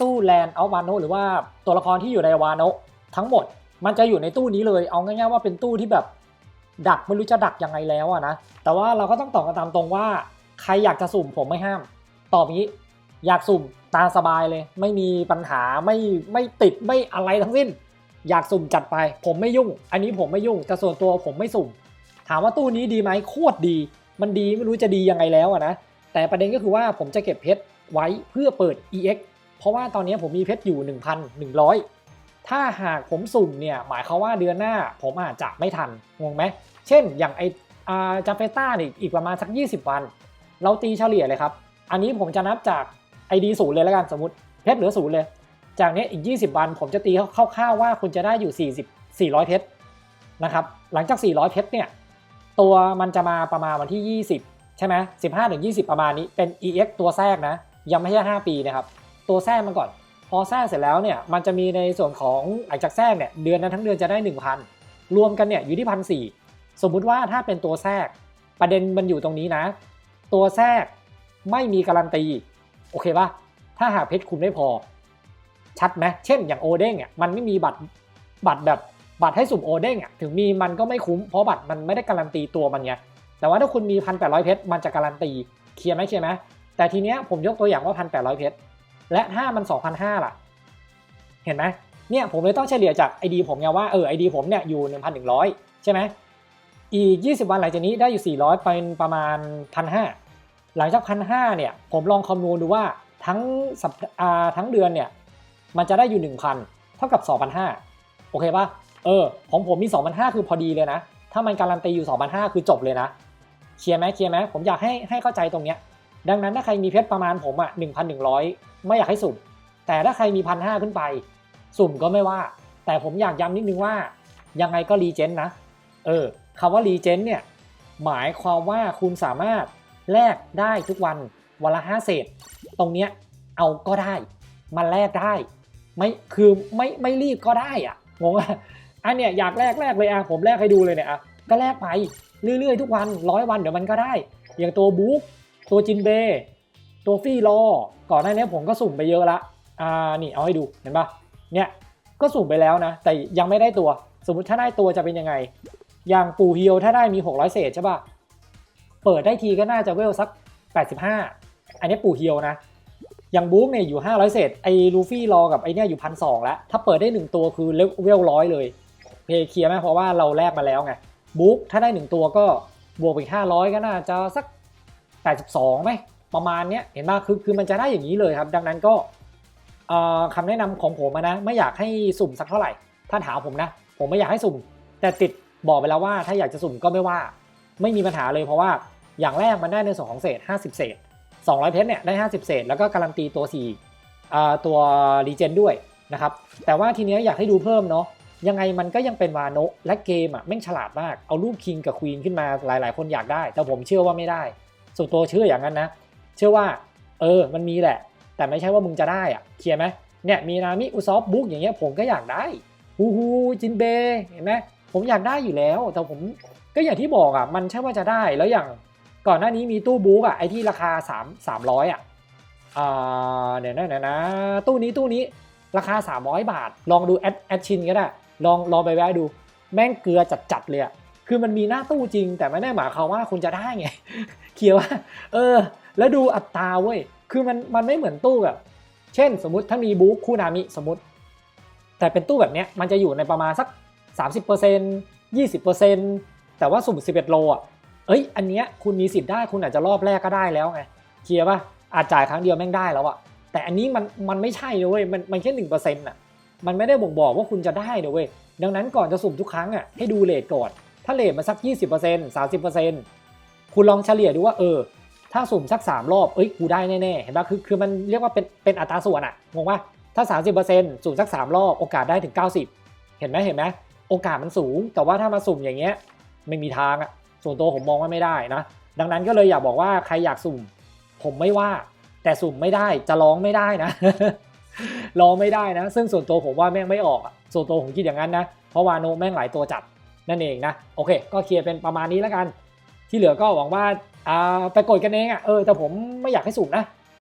ตู้แลนด์เอาวานโนหรือว่าตัวละครที่อยู่ในวานโนทั้งหมด มันจะอยู่ในตู้นี้เลยเอาง่ายๆว่าเป็นตู้ที่แบบดักไม่รู้จะดักยังไงแล้วอะนะแต่ว่าเราก็ต้องตอบกันตามตรงว่า ใครอยากจะสุ่มผมไม่ห้าม ตอบงี้อยากสุ่มตาสบายเลย ไม่มีปัญหาไม่ไม่ติดไม่อะไรทั้งสิ้น อยากสุ่มจัดไป ผมไม่ยุ่ง อันนี้ผมไม่ยุ่งแต่ส่วนตัวผมไม่สุ่ม ถามว่าตู้นี้ดีไหมโคตรดี มันดีไม่รู้จะดียังไงแล้วอะนะแต่ประเด็นก็คือว่าผมจะเก็บเพชรไว้เพื่อเปิด EX เพราะว่าตอนนี้ผมมีเพชรอยู่ 1,100 ถ้าหากผมสุ่มเนี่ยหมายความว่าเดือนหน้าผมอาจจะไม่ทันงงไหม เช่นอย่างไออาจาเฟต้าเนี่ยอีกประมาณสัก 20 วัน เราตีเฉลี่ยเลยครับ อันนี้ผมจะนับจาก ID ศูนย์เลยแล้วกันสมมติเพชรเหลือศูนย์เลย จากนี้อีก 20 วัน ผมจะตีคร่าวๆว่าคุณจะได้อยู่ 40 400 เพชรนะครับหลังจาก 400 เพชรเนี่ยตัวมันจะมาประมาณวันที่ 20 ใช่ไหม15ถึง20 ประมาณนี้เป็น EX ตัวแทรกนะ ยังไม่ใช่ 5 ปีนะครับ ตัวแทรกมาก่อน พอแทรกเสร็จแล้วเนี่ยมันจะมีในส่วนของหลังจากแทรกเนี่ยเดือนนั้นทั้งเดือนจะได้ 1,000 รวมกันเนี่ยอยู่ที่พันสสมมุติว่าถ้าเป็นตัวแทรกประเด็นมันอยู่ตรงนี้นะ ตัวแทรกไม่มีการันตีโอเคปะถ้าหากเพชรคุณไม่พอ ชัดไหมเช่นอย่างโอเด้งอะมันไม่มีบัตรบัตรแบบบัตรให้สุ่มโอเด้งอะถึงมีมันก็ไม่คุ้มเพราะบัตรมันไม่ได้การันตีตัวมันไงแต่ว่าถ้าคุณมีพันแปดร้อยเพชรมันจะการันตีเคลียร์ไหมเคลียร์ไหมแต่ทีเนี้ยผมยกตัวอย่างว่าพันแปดร้อยเพชร และถ้ามันสองพันห้าล่ะ เห็นไหมเนี่ยผมเลยต้องเฉลี่ยจากไอดีผมไงว่าเออไอดีผมเนี่ยอยู่หนึ่งพันหนึ่งร้อยใช่ไหมอีกยี่สิบวันหลังจากนี้ได้อยู่สี่ร้อยเป็นประมาณพันห้าหลังจากพันห้าเนี่ย ผมลองคำนวณดูว่าทั้งสัปอาทั้งเดือนเนี่ย มันจะได้อยู่ 1,000 เท่ากับ 2,500 โอเคปะเออ ของผมมี 2,500 คือพอดีเลยนะ ถ้ามันการันตีอยู่ 2,500 คือจบเลยนะ เคลียร์ไหมเคลียร์ไหมผมอยากให้ให้เข้าใจตรงเนี้ย ดังนั้นถ้าใครมีเพชรประมาณผมอะ1,100 ไม่อยากให้สุ่ม แต่ถ้าใครมี1,500ขึ้นไป สุ่มก็ไม่ว่า แต่ผมอยากย้ำนิดนึงว่า ยังไงก็รีเจนนะ เออคำว่ารีเจนเนี่ย หมายความว่าคุณสามารถแลกได้ทุกวันวันละ5เศษ ตรงเนี้ยเอาก็ได้ มันแลกได้ไม่คือไม่ไม่รีบก็ได้อะงงอะอันเนี้ยอยากแลกแลกเลยอะผมแลกให้ดูเลยเนี่ยอะก็แลกไปเรื่อยๆทุกวันร้อยวันเดี๋ยวมันก็ได้ อย่างตัวบุ๊กตัวจินเบ ตัวฟี่รอก่อนหน้านี้ผมก็สุ่มไปเยอะละอ่านี่เอาให้ดูเห็นปะเนี่ยก็สุ่มไปแล้วนะ แต่ยังไม่ได้ตัว สมมติถ้าได้ตัวจะเป็นยังไง อย่างปูเฮียวถ้าได้มี 600 เศษใช่ปะเปิดได้ทีก็น่าจะเวลสัก 85 อันนี้ปูเฮียวนะ อย่างบุ๊กเนี่ยอยู่ 500 เศษไอ้ลูฟี่รอกับไอ้เนี่ยอยู่พันสแล้ว ถ้าเปิดได้ 1 ตัวคือเลเวลร้อยเลย เพเคลียร์ไหมเพราะว่าเราแลกมาแล้วไงบุ๊กถ้าได้ 1 ตัวก็บวกไป500ก็น่าจะสัก 82ไหม ประมาณเนี้ยเห็นไหมคือคือมันจะได้อย่างนี้เลยครับ ดังนั้นก็เอ่อคำแนะนำของผมนะไม่อยากให้สุ่มสักเท่าไหร่ ถ้าถามผมนะ ผมไม่อยากให้สุ่ม แต่ติดบอกไปแล้วว่าถ้าอยากจะสุ่มก็ไม่ว่า ไม่มีปัญหาเลยเพราะว่าอย่างแรกมันได้ในส่วนของเศษ 50 เศษ 200 เพชรเนี่ยได้ 50 เศษ แล้วก็การันตีตัว4อ่ตัวรีเจนด้วยนะครับแต่ว่าทีเนี้ยอยากให้ดูเพิ่มเนาะยังไงมันก็ยังเป็นวาโนะและเกมอะแม่งฉลาดมาก เอารูปคิงกับควีนขึ้นมาหลาย ๆ คนอยากได้ แต่ผมเชื่อว่าไม่ได้ ส่วนตัวเชื่ออย่างนั้นนะ เชื่อว่าเออมันมีแหละ แต่ไม่ใช่ว่ามึงจะได้อะเคลียร์ไหมเนี่ยมีนามิอุซอฟบุ๊กอย่างเงี้ยผมก็อยากได้ฮูฮูจินเบเห็นไหมผมอยากได้อยู่แล้ว แต่ผมก็อย่างที่บอกอะมันใช่ว่าจะได้แล้วอย่างก่อนหน้านี้มีตู้บุ๊กอะไอที่ราคา 3 300อะอ่าเดี๋ยวนะเดี๋ยวนะตู้นี้ตู้นี้ราคา 300 บาท ลองดูแอดแอดชินก็ได้ลองลองไปแวะดู แม่งเกลือจัดๆเลยอะ คือมันมีหน้าตู้จริง แต่ไม่ได้หมายความว่าคุณจะได้ไงเขียนว่า เออ แล้วดูอัตราเว้ยคือมันมันไม่เหมือนตู้แบบเช่น สมมติถ้ามีบุ๊คคูนามิสมมติ แต่เป็นตู้แบบเนี้ยมันจะอยู่ในประมาณสัก 30% 20%แต่ว่าสุ่ม 11 โลอะเอ้ย อันเนี้ยคุณมีสิทธิ์ได้คุณอาจจะรอบแรกก็ได้แล้วไงเคลียร์ป่ะอาจจ่ายครั้งเดียวแม่งได้แล้วอะแต่อันนี้มันมันไม่ใช่เลยเว้ยมันมันแค่หนึ่งเปอร์เซ็นต์อะมันไม่ได้บ่งบอกว่าคุณจะได้นะเว้ยดังนั้นก่อนจะสุ่มทุกครั้งอะให้ดูเลทก่อน ถ้าเลทมาสัก 20% 30%คุณลองเฉลี่ยดูว่าเออ ถ้าสุ่มสัก 3 รอบ เอ้ย กูได้แน่ๆ เห็นปะคือคือมันเรียกว่าเป็นเป็นอัตราส่วนอะงงปะถ้า 30%สุ่มสัก 3 รอบ โอกาสได้ถึง 90 เห็นไหมเห็นไหมโอกาสมันสูง แต่ว่าถ้ามาสุ่มอย่างเงี้ยไม่มีทางอะส่วนตัวผมมองว่าไม่ได้นะ ดังนั้นก็เลยอยากบอกว่าใครอยากสุ่ม ผมไม่ว่า แต่สุ่มไม่ได้จะร้องไม่ได้นะร้องไม่ได้นะ ซึ่งส่วนตัวผมว่าแม่งไม่ออกส่วนตัวผมคิดอย่างนั้นนะ เพราะวาโนแม่งหลายตัวจัด นั่นเองนะโอเค ก็เคลียร์เป็นประมาณนี้แล้วกัน ที่เหลือก็หวังว่าอ่าไปกดกันเองอะเออแต่ผมไม่อยากให้สุ่มนะ